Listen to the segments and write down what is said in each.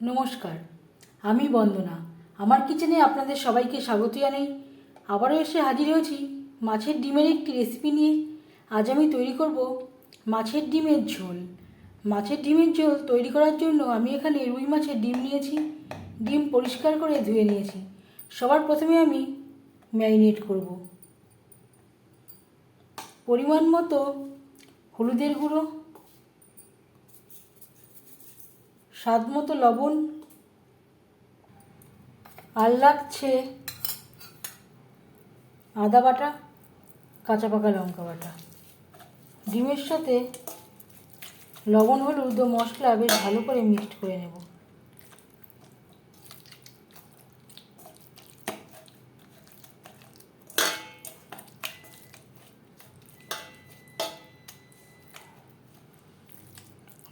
নমস্কার, আমি বন্দনা। আমার কিচেনে আপনাদের সবাইকে স্বাগত জানাই। আবারও এসে হাজির হয়েছি মাছের ডিমের একটি রেসিপি নিয়ে। আজ আমি তৈরি করব মাছের ডিমের ঝোল। মাছের ডিমের ঝোল তৈরি করার জন্য আমি এখানে রুই মাছের ডিম নিয়েছি। ডিম পরিষ্কার করে ধুয়ে নিয়েছি। সবার প্রথমে আমি ম্যারিনেট করব। পরিমাণ মতো হলুদের গুঁড়ো স্বাদ মতো লবণ আর লাগছে আদা বাটা, কাঁচা পাকা লঙ্কা বাটা। ডিমের সাথে লবণ, হলুদ ও মশলা বেশ ভালো করে মিক্সড করে নেব।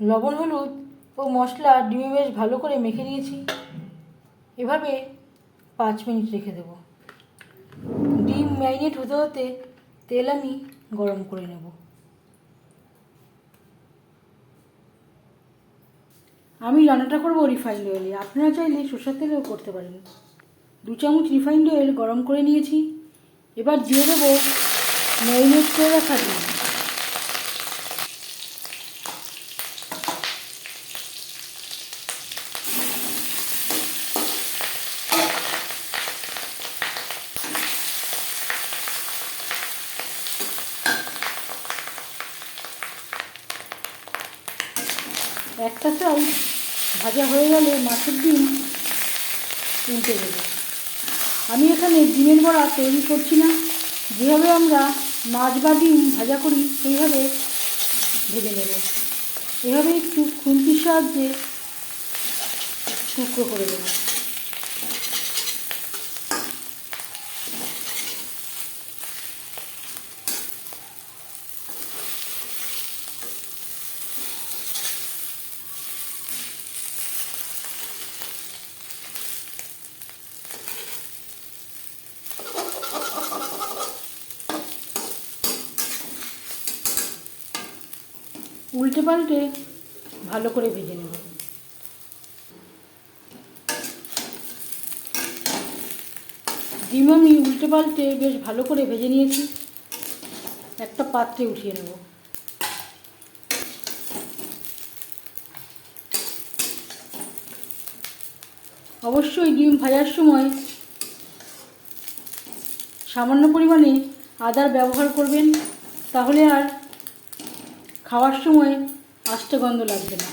লবণ, হলুদ ও মশলা, ডিমে বেশ ভালো করে মেখে নিয়েছি। এভাবে পাঁচ মিনিট রেখে দেব। ডিম ম্যারিনেট হতে হতে তেল আমি গরম করে নেব। আমি রান্নাটা করব রিফাইন্ড অয়েলে আপনারা চাইলে সরষের তেলেও করতে পারেন। দু চামচ রিফাইন্ড অয়েল গরম করে নিয়েছি। এবার দিয়ে দেবো ম্যারিনেট করে রাখা ডিম। একটা চাল ভাজা হয়ে গেলে মাছের ডিম উল্টে দেবো। আমি এখানে ডিমের বড়া তৈরি করছি না। যেভাবে আমরা মাছ বা ডিম ভাজা করি, সেইভাবে ভেজে নেব। এভাবে একটু খুন্তির সাহায্যে টুকরো করে দেবো উল্টে পাল্টে ভালো করে ভেজে নেব। ডিম আমি উল্টে পাল্টে বেশ ভালো করে ভেজে নিয়েছি। একটা পাত্রে উঠিয়ে নেব। অবশ্যই ডিম ভাজার সময় সামান্য পরিমাণে আদার ব্যবহার করবেন, তাহলে আর খাওয়ার সময় আষ্টে গন্ধ লাগবে না।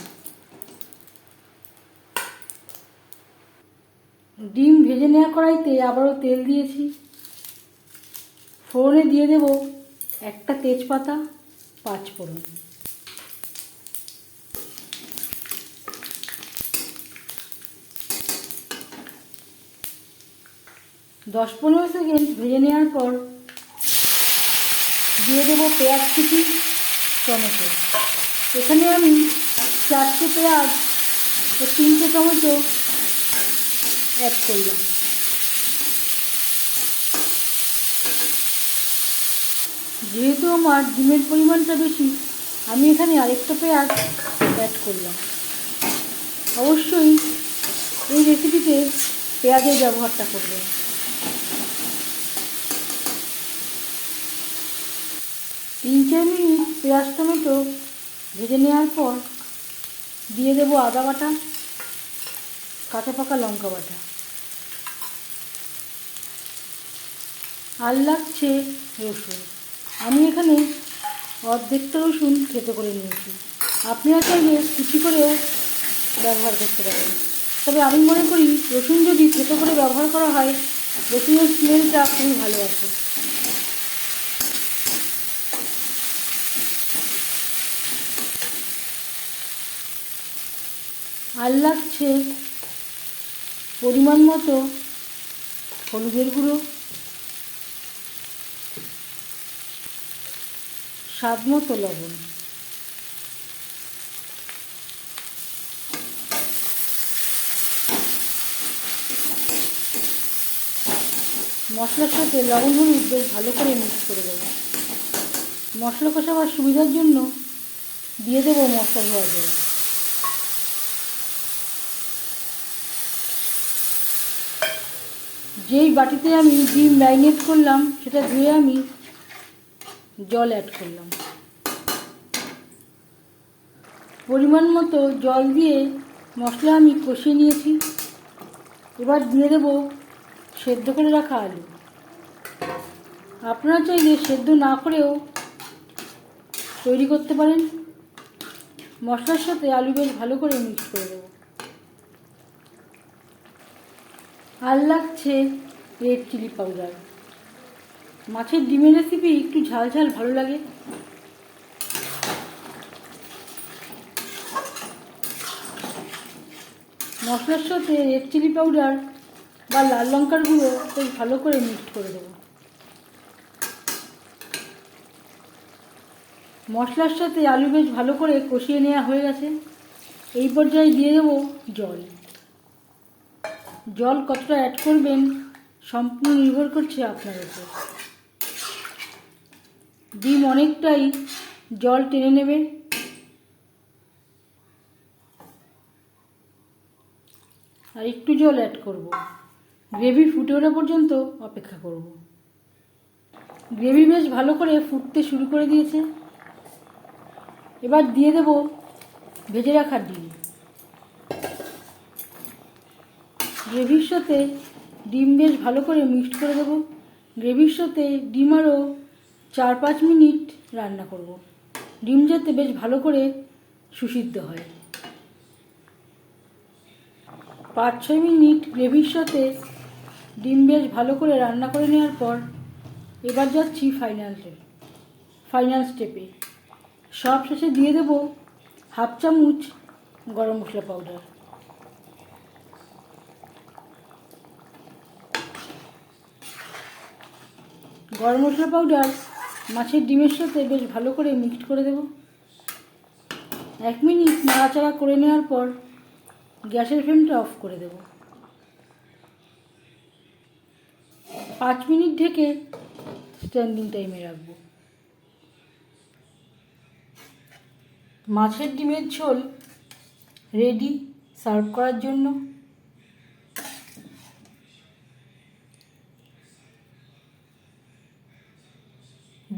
ডিম ভেজে নেওয়া কড়াইতে আবারও তেল দিয়েছি। ফোড়নে দিয়ে দেব একটা তেজপাতা, পাঁচ ফোড়ন। দশ পনেরো সেকেন্ড ভেজে নেওয়ার পর দিয়ে দেবো পেঁয়াজ কুচি টমেটো। এখানে আমি চারটে পেঁয়াজ ও তিনটে টমেটো অ্যাড করলাম। যেহেতু আমার ডিমের পরিমাণটা বেশি, আমি এখানে আরেকটা পেঁয়াজ অ্যাড করলাম। অবশ্যই এই রেসিপিতে পেঁয়াজের ব্যবহারটা করবেন। তিন চার মিনিট পেঁয়াজ টমেটো ভেজে নেওয়ার পর দিয়ে দেবো আদা বাটা, কাঁচা পাকা লঙ্কা বাটা। আর লাগছে রসুন। আমি এখানে অর্ধেকটা রসুন খেতে করে নিয়েছি। আপনারা চাইলে কুচি করেও ব্যবহার করতে পারেন। তবে আমি মনে করি রসুন যদি থেতো করে ব্যবহার করা হয়, রসুনের স্মেলটা খুবই ভালো আসে। আর লাগছে। পরিমাণ মতো হলুদের গুঁড়ো। স্বাদ মতো লবণ। মশলার সাথে লবণ হলুদ বেশ ভালো করে মিক্স করে দেবো। মশলা কষাবার সুবিধার জন্য দিয়ে দেবো মশলা ধোয়া জল। যেই বাটিতে আমি ডিম ম্যারিনেট করলাম, সেটা ধুয়ে আমি জল অ্যাড করলাম। পরিমাণ মতো জল দিয়ে মশলা আমি কষিয়ে নিয়েছি। এবার দিয়ে দেব সেদ্ধ করে রাখা আলু। আপনারা চাইলে সেদ্ধ না করেও তৈরি করতে পারেন। মশলার সাথে আলু বেশ ভালো করে মিক্স করে দেবো আর লাগছে রেড চিলি পাউডার মাছের ডিমের রেসিপি একটু ঝাল ঝাল ভালো লাগে। মশলার সাথে রেড চিলি পাউডার বা লাল লঙ্কার গুঁড়ো বেশ ভালো করে মিক্সড করে দেবো। মশলার সাথে আলু বেশ ভালো করে কষিয়ে নেওয়া হয়ে গেছে। এই পর্যায়ে দিয়ে দেবো জল। জল কতটা অ্যাড করবেন সম্পূর্ণ নির্ভর করছে আপনার উপর। ডিম অনেকটাই জল টেনে নেবে। আর একটু জল অ্যাড করব। গ্রেভি ফুটে ওঠা পর্যন্ত অপেক্ষা করব। গ্রেভি বেশ ভালো করে ফুটতে শুরু করে দিয়েছে। এবার দিয়ে দেব ভেজে রাখা ডিম। গ্রেভির সাথে ডিম বেশ ভালো করে মিক্সড করে দেবো। গ্রেভির সাথে ডিম আরও চার পাঁচ মিনিট রান্না করব। ডিম যাতে বেশ ভালো করে সুসিদ্ধ হয়। পাঁচ ছয় মিনিট গ্রেভির সাথে ডিম বেশ ভালো করে রান্না করে নেওয়ার পর এবার যাচ্ছি ফাইনাল ফাইনাল স্টেপে সব শেষে দিয়ে দেবো হাফ চামচ গরম মশলা পাউডার গরম মশলা পাউডার মাছের ডিমের সাথে বেশ ভালো করে মিক্সড করে দেব। এক মিনিট নাড়াচাড়া করে নেওয়ার পর গ্যাসের ফ্লেমটা অফ করে দেব। পাঁচ মিনিট ঢেকে স্ট্যান্ডিং টাইমে রাখব। মাছের ডিমের ঝোল রেডি সার্ভ করার জন্য।